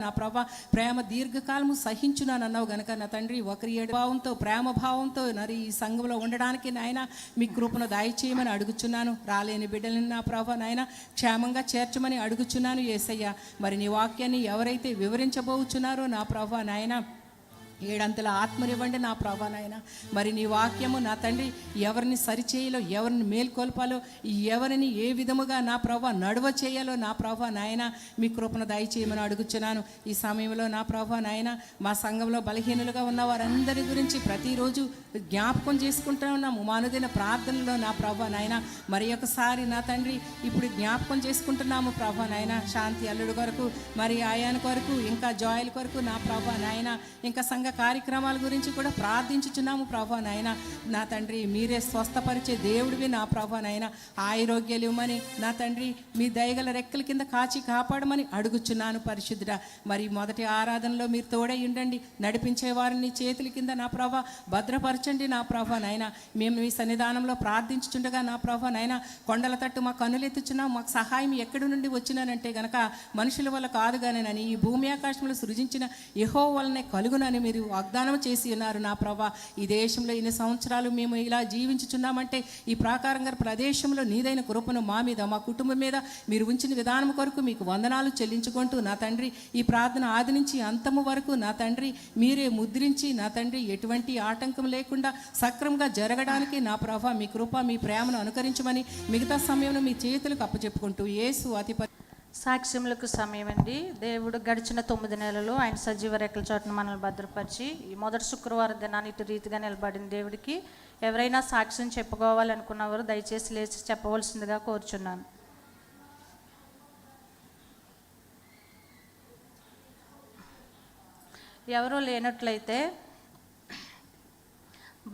నా ప్రభా ప్రేమ దీర్ఘకాలము సహించున్నాను అన్నావు గనక నా తండ్రి ఒకరి ఏడు భావంతో ప్రేమ భావంతో మరి ఈ సంఘంలో ఉండడానికి నాయన మీ కృపను దయచేయమని అడుగుచున్నాను. రాలేని బిడ్డలని నా ప్రభా నాయన క్షేమంగా చేర్చమని అడుగుచున్నాను ఏసయ్య మరి నీ వాక్యాన్ని ఎవరైతే వివరించబోచున్నారో నా ప్రభా నాయన ఏడంతల ఆత్మనివ్వండి నా ప్రభా నాయన. మరి నీ వాక్యము నా తండ్రి ఎవరిని సరిచేయాలో ఎవరిని మేల్కొల్పాలో ఎవరిని ఏ విధముగా నా ప్రభా నడువ చేయాలో నా ప్రభా నాయన మీ కృపను దయచేయమని అడుగుచున్నాను. ఈ సమయంలో నా ప్రభా నాయన మా సంఘంలో బలహీనులుగా ఉన్న వారందరి గురించి ప్రతిరోజు జ్ఞాపకం చేసుకుంటూ ఉన్నాము మానుదిన ప్రార్థనలో నా ప్రభా నాయన మరి ఒకసారి నా తండ్రి ఇప్పుడు జ్ఞాపకం చేసుకుంటున్నాము ప్రభా నాయన. శాంతి అల్లుడు కొరకు మరి ఆయాన కొరకు ఇంకా జాయిల్ కొరకు నా ప్రభా నాయన ఇంకా సంఘ కార్యక్రమాల గురించి కూడా ప్రార్థించుచున్నాము ప్రభా నాయన. నా తండ్రి మీరే స్వస్థపరిచే దేవుడివి నా ప్రభా నాయన. ఆరోగ్యాలు ఇవ్వమని నా తండ్రి మీ దయగల రెక్కల కింద కాచి కాపాడమని అడుగుచున్నాను పరిశుద్ధుడ. మరి మొదటి ఆరాధనలో మీరు తోడై ఉండండి. నడిపించే వారిని చేతుల కింద నా ప్రభా. భద్రపరచండి నా ప్రభా నాయన. మేము మీ సన్నిధానంలో ప్రార్థించుచుండగా నా ప్రభా నాయన. కొండల తట్టు మా కన్నులెత్తుచున్నాం మాకు సహాయం ఎక్కడి నుండి వచ్చినానంటే గనక మనుషుల వల్ల కాదు కానీ ఈ భూమి ఆకాశంలో సృజించిన యహో వల్లనే కలుగునని మీరు వాగ్దానం చేసి ఉన్నారు నా ప్రభా ఈ దేశంలో ఇన్ని సంవత్సరాలు మేము ఇలా జీవించుచున్నామంటే ఈ ప్రాకారంగా ప్రదేశంలో నీదైన కృపను మా మీద మా కుటుంబం మీద మీరు ఉంచిన విధానం కొరకు మీకు వందనాలు చెల్లించుకుంటూ నా తండ్రి ఈ ప్రార్థన ఆది నుంచి అంతము వరకు నా తండ్రి మీరే ముద్రించి నా తండ్రి ఎటువంటి ఆటంకం లేకుండా సక్రమంగా జరగడానికి నా ప్రభా మీ కృప మీ ప్రేమను అనుకరించమని మిగతా సమయంలో మీ చేతులకు అప్పచెప్పుకుంటూ యేసు అతిపతి సాక్ష్యములకు సమయం అండి దేవుడు గడిచిన తొమ్మిది నెలలు ఆయన సజీవ రెక్కల చోటును మనల్ని భద్రపరిచి ఈ మొదటి శుక్రవారం దినాన్ని ఇటు రీతిగా నిలబడిన దేవుడికి ఎవరైనా సాక్ష్యం చెప్పుకోవాలనుకున్నవారు దయచేసి లేచి చెప్పవలసిందిగా కోరుచున్నాను. ఎవరూ లేనట్లయితే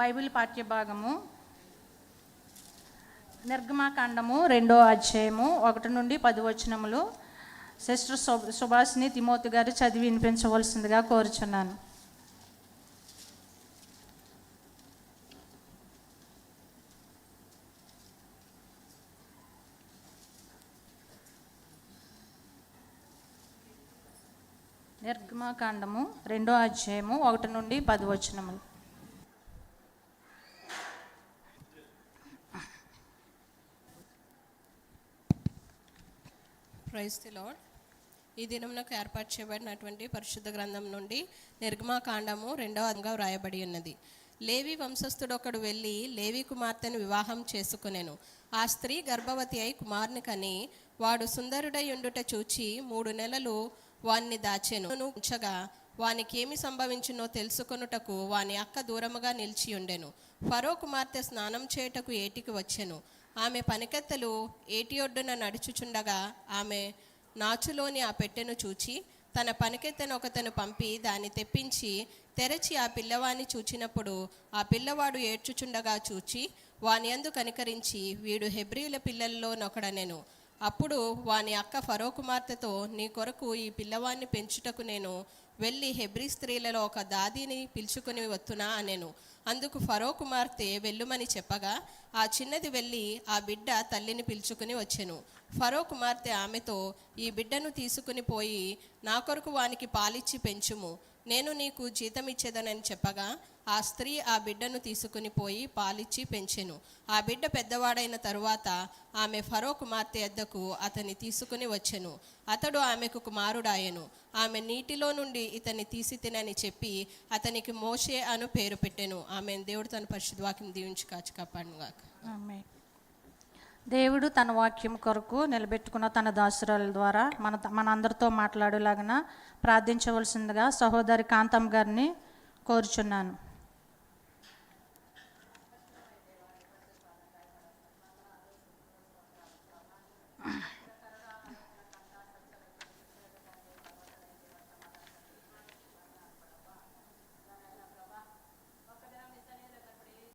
బైబిల్ పాఠ్య భాగము నిర్గమాకాండము రెండో అధ్యాయము ఒకటి నుండి పది వచనములు సిస్టర్ సుభాష్ని తిమోతి గారు చదివి వినిపించవలసిందిగా కోరుచున్నాను. నిర్గమాకాండము రెండో అధ్యాయము ఒకటి నుండి పది వచనములు. Praise the Lord. ఈ దినమునకు ఏర్పాటు చేయబడినటువంటి పరిశుద్ధ గ్రంథం నుండి నిర్గమాకాండము రెండవ అంగా వ్రాయబడి ఉన్నది. లేవి వంశస్థుడొకడు వెళ్ళి లేవి కుమార్తెను వివాహం చేసుకునేను. ఆ స్త్రీ గర్భవతి అయి కుమారుని కని వాడు సుందరుడై ఉండుట చూచి మూడు నెలలు వాణ్ణి దాచెను. ఉంచగా వానికేమి సంభవించినో సంభవించునో తెలుసుకొనుటకు వాని అక్క దూరముగా నిలిచి ఉండెను. ఫరో కుమార్తె స్నానం చేయుటకు ఏటికి వచ్చెను. ఆమె పనికెత్తలు ఏటి ఒడ్డున నడుచుచుండగా ఆమె నాచులోని ఆ పెట్టెను చూచి తన పనికెత్తెను ఒకతను పంపి దాన్ని తెప్పించి తెరచి ఆ పిల్లవాని చూచినప్పుడు ఆ పిల్లవాడు ఏడ్చుచుండగా చూచి వాని యందు కనికరించి వీడు హెబ్రియుల పిల్లల్లో నొకడనెను అప్పుడు వాని అక్క ఫరో కుమార్తెతో నీ కొరకు ఈ పిల్లవాన్ని పెంచుటకు నేను వెళ్ళి హెబ్రీ స్త్రీలలో ఒక దాదిని పిలుచుకుని వత్తునా అనెను. అందుకు ఫరో కుమార్తె వెళ్ళుమని చెప్పగా ఆ చిన్నది వెళ్ళి ఆ బిడ్డ తల్లిని పిలుచుకుని వచ్చెను. ఫరో కుమార్తె ఆమెతో ఈ బిడ్డను తీసుకుని పోయి నా కొరకు వానికి పాలిచ్చి పెంచుము. నేను నీకు జీతం ఇచ్చేదనని చెప్పగా ఆ స్త్రీ ఆ బిడ్డను తీసుకుని పోయి పాలిచ్చి పెంచెను. ఆ బిడ్డ పెద్దవాడైన తరువాత ఆమె ఫరో కుమార్తె ఎద్దకు అతని తీసుకుని వచ్చెను. అతడు ఆమెకు కుమారుడాయను. ఆమె నీటిలో నుండి ఇతన్ని తీసి తినని చెప్పి అతనికి మోషే అను పేరు పెట్టాను. ఆమె దేవుడు తన పరిశుద్ధ వాక్యం దీవించి కాచి కాపాడుగాక దేవుడు తన వాక్యం కొరకు నిలబెట్టుకున్న తన దాసురాల ద్వారా మన మనందరితో మాట్లాడేలాగిన ప్రార్థించవలసిందిగా సహోదరి కాంతం గారిని కోరుచున్నాను.